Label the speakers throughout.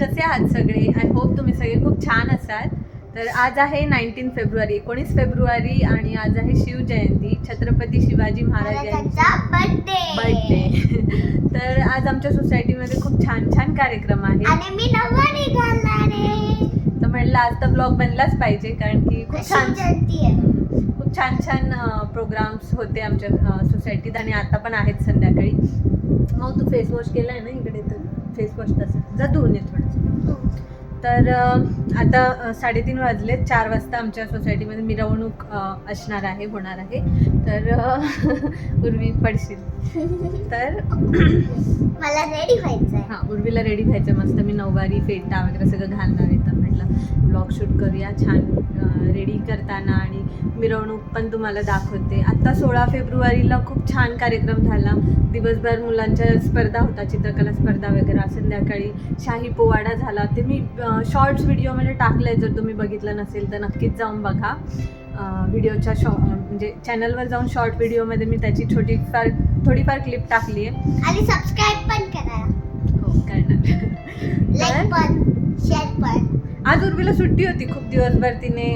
Speaker 1: कसे आहात सगळे? आय होप तुम्ही सगळे खूप छान असाल. तर आज आहे नाईन्टीन फेब्रुवारी एकोणीस फेब्रुवारी आणि आज आहे शिवजयंती. छत्रपती शिवाजी महाराज यांची
Speaker 2: बर्थडे
Speaker 1: बर्थडे तर आज आमच्या सोसायटीमध्ये खूप छान छान कार्यक्रम आहे. तर म्हणलं आज तर ब्लॉग बनलाच पाहिजे कारण की खूप छान खूप छान छान प्रोग्राम्स होते आमच्या सोसायटीत आणि आता पण आहेत संध्याकाळी. मग तू फेस वॉश केला आहे ना इकडे तर? फेस वॉश तसं जा धुवून ये थोडंसं. तर आता साडेतीन वाजले चार वाजता आमच्या सोसायटीमध्ये मिरवणूक असणार आहे होणार आहे. तर उर्वी पडशील. तर
Speaker 2: मला रेडी व्हायचं आहे
Speaker 1: हां उर्वीला रेडी व्हायचं मस्त. मी नऊवारी फेटा वगैरे सगळं घालणार आहे तर. म्हटलं ब्लॉग शूट करूया. छान रेडी करताना आणि मिरवणूक पण तुम्हाला दाखवते. आत्ता सोळा फेब्रुवारीला खूप छान कार्यक्रम झाला. दिवसभर मुलांच्या स्पर्धा होता चित्रकला स्पर्धा वगैरे. संध्याकाळी शाही पोवाडा झाला. ते मी शॉर्ट्स व्हिडिओमध्ये टाकलं आहे जर तुम्ही बघितलं नसेल तर नक्कीच जाऊन बघा. व्हिडिओच्या शॉ म्हणजे चॅनलवर जाऊन शॉर्ट व्हिडिओमध्ये मी त्याची छोटी फार थोडीफार क्लिप टाकली आहे
Speaker 2: आणि सबस्क्राईब पण करा.
Speaker 1: हो करणार
Speaker 2: लाईक पण शेअर पण
Speaker 1: आज उर्वीला सुट्टी होती खूप दिवसभर तिने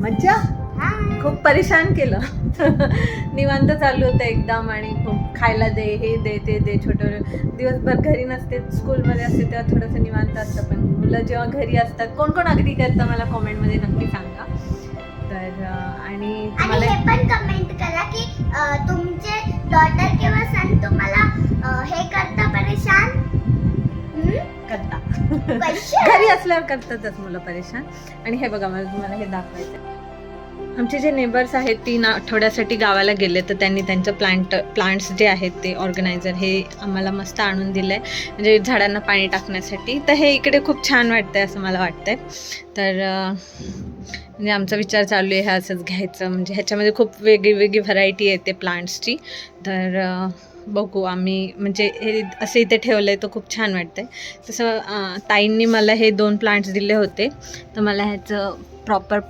Speaker 2: मज्जा
Speaker 1: खूप परेशान केलं. निवांत चालू होतं एकदम आणि खूप खायला दे हे दे ते दे छोटं दिवसभर घरी नसते स्कूलमध्ये असते तेव्हा थोडंसं निवांत असतं पण मुलं जेव्हा घरी असतात कोण कोण अगदी करतं मला कॉमेंटमध्ये नक्की सांगा. तर आणि
Speaker 2: हे पण कमेंट करा की तुमचे डॉटर किंवा सन तुम्हाला हे करता परेशान?
Speaker 1: करता. घरी असल्यावर करतातच मुलं परेशान. आणि हे बघा मला तुम्हाला हे दाखवायचं आमचे जे नेबर्स आहेत तीन आठवड्यासाठी गावाला गेले तर त्यांनी त्यांचं प्लांट प्लांट्स जे आहेत ते ऑर्गनायझर हे आम्हाला मस्त आणून दिलं आहे म्हणजे झाडांना पाणी टाकण्यासाठी. तर हे इकडे खूप छान वाटतं आहे असं मला वाटतं आहे तर म्हणजे आमचा विचार चालू आहे हे असंच घ्यायचं. म्हणजे ह्याच्यामध्ये खूप वेगळी वेगळी व्हरायटी येते प्लांट्सची तर बघू आम्ही म्हणजे हे असं इथे ठेवलं आहे तर खूप छान वाटतंय. तसं ताईंनी मला हे दोन प्लांट्स दिले होते. तर मला ह्याचं प्रॉपर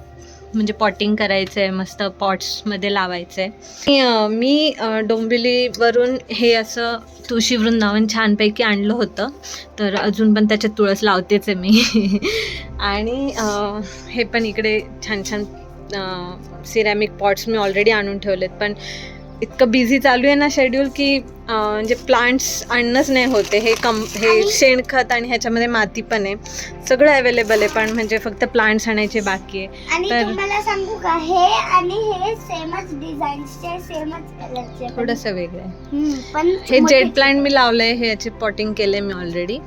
Speaker 1: म्हणजे पॉटिंग करायचं आहे मस्त पॉट्समध्ये लावायचं आहे मी अं, डोंबिवलीवरून हे असं तुळशी वृंदावन छानपैकी आणलं होतं. तर अजून पण त्याच्यात तुळस लावतेच आहे मी. आणि हे पण इकडे छान छान सिरॅमिक पॉट्स मी ऑलरेडी आणून ठेवलेत. पण इतकं बिझी चालू आहे ना शेड्यूल की म्हणजे प्लांट्स आणणंच नाही होते हे कम हे शेणखत आणि ह्याच्यामध्ये माती पण आहे. सगळं अवेलेबल आहे पण म्हणजे फक्त प्लांट्स आणायचे बाकी आहे. तर-
Speaker 2: तुम्हाला सांगू का हे आणि हे सेमच डिझाईनचे सेमच कलरचे
Speaker 1: थोडंसं वेगळं आहे.
Speaker 2: पण
Speaker 1: हे जेड प्लांट मी लावलंय हे याचे पॉटिंग केलंय मी ऑलरेडी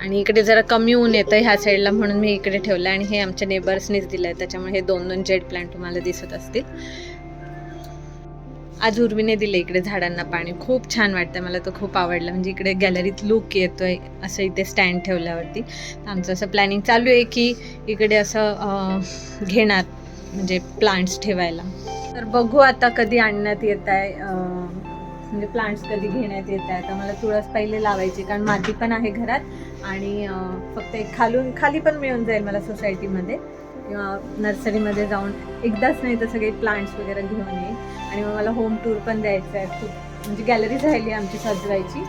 Speaker 1: आणि इकडे जरा कमी ऊन येतं ह्या साईडला म्हणून मी इकडे ठेवलं आणि हे आमच्या नेबर्सनीच दिलं आहे त्याच्यामुळे हे दोन दोन जेड प्लांट तुम्हाला दिसत असतील. आज उर्वीने दिले इकडे झाडांना पाणी. खूप छान वाटतं मला तो खूप आवडला. म्हणजे इकडे गॅलरीत लुक येतोय. असं इथे स्टँड ठेवल्यावरती. तर आमचं असं प्लॅनिंग चालू आहे की इकडे असं घेणार. म्हणजे प्लांट्स ठेवायला. तर बघू आता कधी आणण्यात येत आहे म्हणजे प्लांट्स कधी घेण्यात येत आहे तर मला तुळस पहिले लावायची कारण माती पण आहे घरात. आणि फक्त एक खालून खाली पण मिळून जाईल मला सोसायटीमध्ये किंवा नर्सरीमध्ये जाऊन एकदाच नाही तर सगळे प्लांट्स वगैरे घेऊन येईल आणि मग मला होम टूर पण द्यायचं आहे खूप म्हणजे गॅलरी राहिली आहे आमची सजवायची.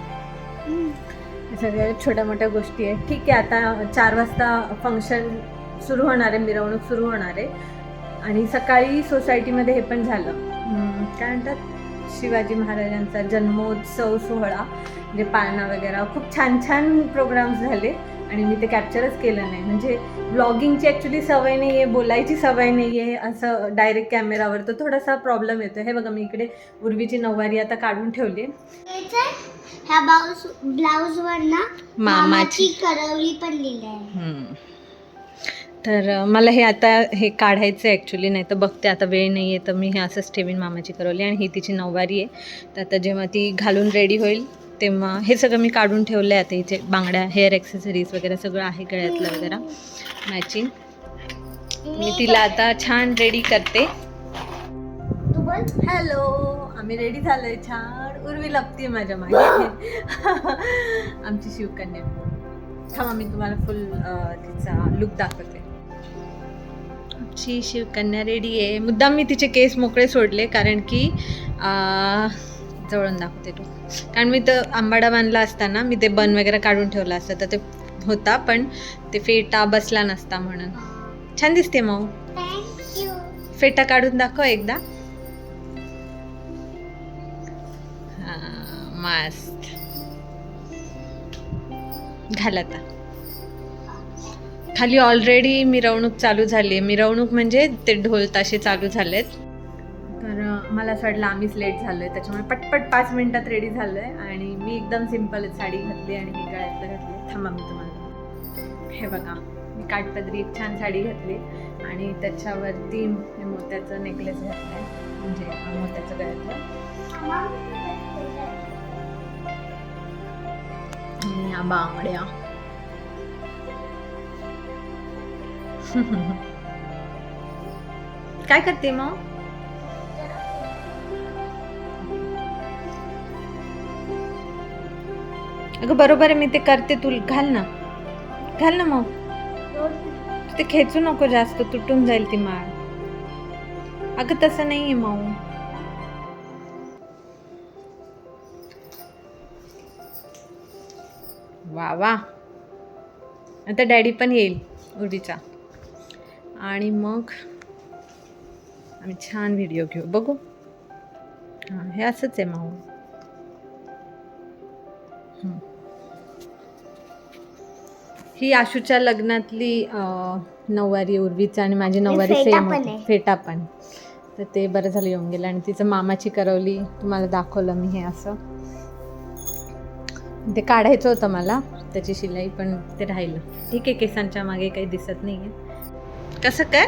Speaker 1: या सगळ्या छोट्या मोठ्या गोष्टी आहेत. ठीक आहे आता चार वाजता फंक्शन सुरू होणार आहे मिरवणूक सुरू होणार आहे. आणि सकाळी सोसायटीमध्ये हे पण झालं. काय म्हणतात? शिवाजी महाराजांचा जन्मोत्सव सोहळा म्हणजे पाळणा वगैरे. खूप छान छान प्रोग्राम्स झाले. आणि मी ते कॅप्चरच केलं नाही म्हणजे ब्लॉगिंगची ॲक्च्युली सवय नाही आहे बोलायची सवय नाही आहे असं डायरेक्ट कॅमेरावर तर थोडासा प्रॉब्लेम येतो हे बघा मी इकडे उर्वीची नऊवारी आता काढून ठेवली.
Speaker 2: ह्या ब्लाऊज ब्लाऊज वर ना
Speaker 1: मामाची.
Speaker 2: करवली पण लिहिली आहे.
Speaker 1: तर मला हे आता हे काढायचं आहे ॲक्च्युली नाही तर बघते आता वेळ नाही आहे तर मी हे असंच ठेवीन मामाची करवली आणि ही तिची नऊवारी आहे तर आता जेव्हा ती घालून रेडी होईल तेव्हा हे सगळं मी काढून ठेवलं आहे आता इथे. बांगड्या हेअर ॲक्सेसरीज वगैरे सगळं आहे गळ्यातलं वगैरे. मॅचिंग मी तिला आता छान रेडी करते. हॅलो आम्ही रेडी झालोय छान. उर्वी लपते माझ्या मागे. आमची शिवकन्या. थांबा मी तुम्हाला फुल तिचा लुक दाखवते. आमची शिवकन्या रेडी आहे. मुद्दाम मी तिचे केस मोकळे सोडले कारण की जवळून दाखवते तू. कारण मी तर आंबाडा बांधला असताना मी ते बन वगैरे काढून ठेवलं असतं तर ते होता पण ते फेटा बसला नसता म्हणून. छान दिसते मऊ. फेटा काढून दाखव एकदा. मस्त. घाल आता. खाली ऑलरेडी मिरवणूक चालू झाली आहे मिरवणूक म्हणजे ते ढोल ताशे चालू झालेत. आम्हाला मला असं वाटलं आम्हीच लेट झालो आहे त्याच्यामुळे पटपट पाच मिनिटात रेडी झालो आहे आणि मी एकदम सिंपल साडी घातली आणि मी गळ्यातलं घातली थांबा मी तुम्हाला. हे बघा मी काठपदरी एक छान साडी घातली आणि त्याच्यावरती हे मोत्याचं नेकलेस घातलाय म्हणजे मोत्याचं गळ्यातलं. या बांगड्या काय करते मग? अगं बरोबर आहे मी ते करते. तू घाल ना. घाल ना मग. ते खेचू नको जास्त तुटून जाईल ती माळ. अगं तसं नाही आहे माऊ. वा वा. आता डॅडी पण येईल उडीचा आणि मग आम्ही छान व्हिडिओ घेऊ. बघू. हां हे असंच आहे माऊ. ही आशूच्या लग्नातली अं, नऊवारी उर्वीचा आणि माझी नऊवारी
Speaker 2: फेटा
Speaker 1: सेम
Speaker 2: पण
Speaker 1: होती.
Speaker 2: आहे.
Speaker 1: फेटा पण. तर ते बरं झालं येऊन गेलं आणि तिचं मामाची करवली तुम्हाला दाखवलं मी हे असं. ते काढायचं होतं मला त्याची शिलाई पण ते राहिलं. ठीक आहे केसांच्या मागे काही दिसत नाही आहे कसं काय?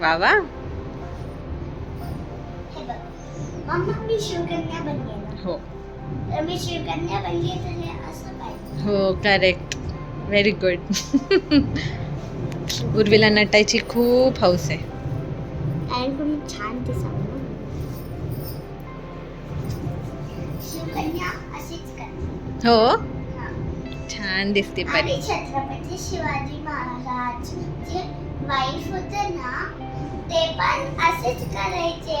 Speaker 1: वा वा.
Speaker 2: हे बघ. मम्मा मी शिवकन्या बनली ना.
Speaker 1: हो.
Speaker 2: तर मी शिवकन्या बनली तर हे असं पाहिजे
Speaker 1: हो करेक्ट व्हेरी गुड उर्वीला नटायची खूप हौस आहे.
Speaker 2: आणि खूप छान ते सांग शिवकन्या अशीच करते
Speaker 1: हो. छान दिसते परी
Speaker 2: छत्रपती शिवाजी महाराज जे वाईफ होते ना ते पण असेच करायचे.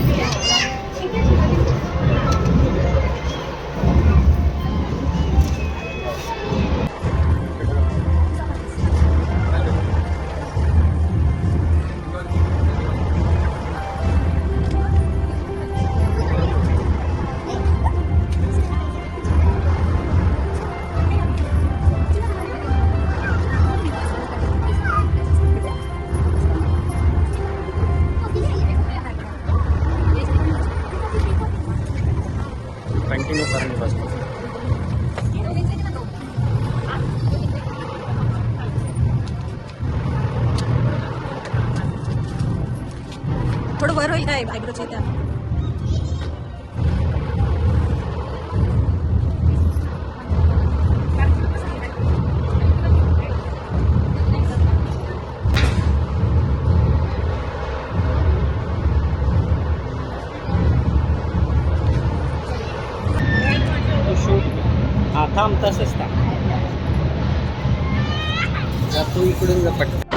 Speaker 1: थोडं वर होईल काय आयब्रोच्या
Speaker 3: थांब तसंच थांब. जातो इकडून जा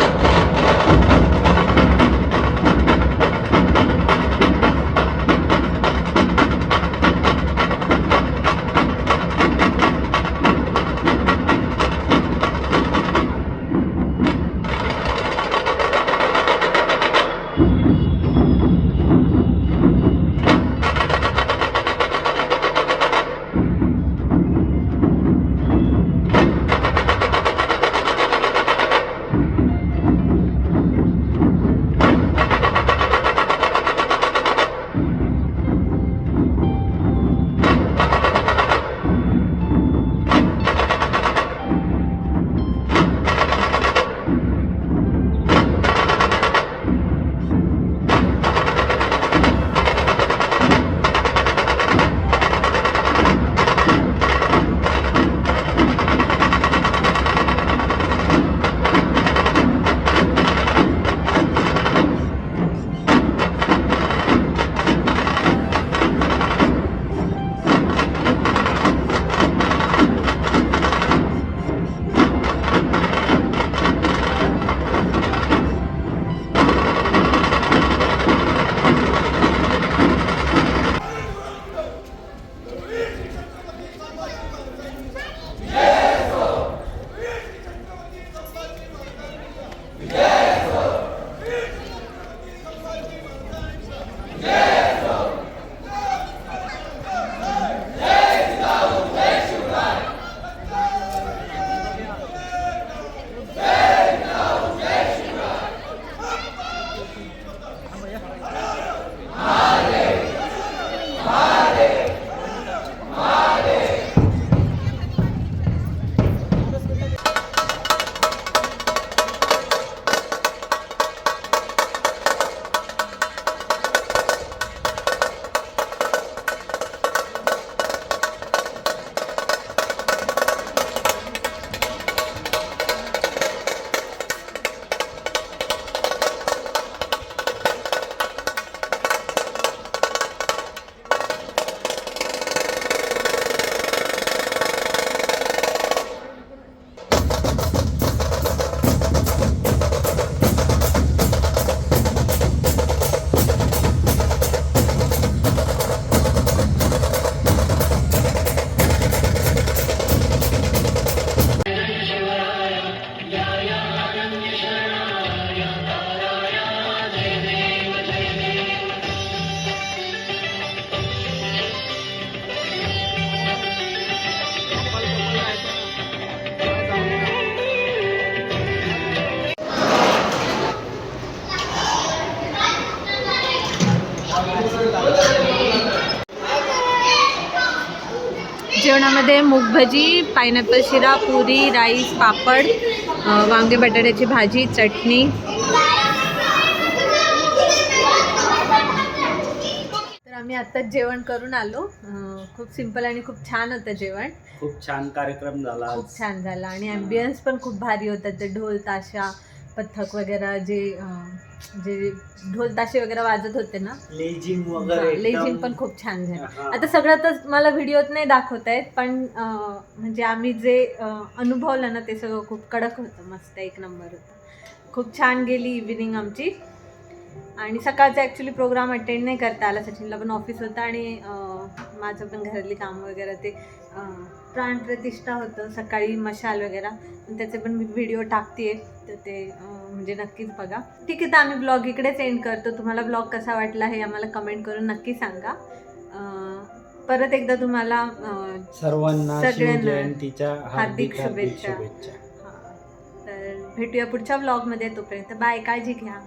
Speaker 3: पट
Speaker 1: जेवणामध्ये मूग भजी पायनॅपल शिरा पुरी राईस पापड वांगे बटाट्याची भाजी चटणी. तर आम्ही आत्ताच जेवण करून आलो. खूप सिंपल आणि खूप छान होतं जेवण.
Speaker 3: खूप छान कार्यक्रम झाला.
Speaker 1: खूप छान झाला आणि ॲम्बियन्स पण खूप भारी होतं. ते ढोल ताशा पथक वगैरे जे जे ढोल ताशे वगैरे वाजत होते ना?
Speaker 3: लेझिम वगैरे
Speaker 1: लेझिम
Speaker 3: एकदम-
Speaker 1: पण खूप छान झालं. आता सगळं तर मला व्हिडिओत नाही दाखवता येत पण म्हणजे आम्ही जे अनुभवलं ना ते सगळं खूप कडक होतं मस्त एक नंबर होतं. खूप छान गेली इव्हिनिंग आमची. आणि सकाळचा ॲक्च्युली प्रोग्राम अटेंड नाही करता आला. सचिनला पण ऑफिस होतं आणि माझं पण घरातली कामं वगैरे ते प्राणप्रतिष्ठा होतं सकाळी मशाल वगैरे. त्याचे पण मी व्हिडिओ टाकते तर ते म्हणजे नक्कीच बघा. ठीक आहे तर आम्ही ब्लॉग इकडेच एंड करतो. तुम्हाला ब्लॉग कसा वाटला हे आम्हाला कमेंट करून नक्की सांगा. परत एकदा तुम्हाला
Speaker 3: सर्वांना
Speaker 1: सगळ्यांना हार्दिक शुभेच्छा. तर भेटूया पुढच्या ब्लॉगमध्ये तोपर्यंत. बाय काळजी घ्या.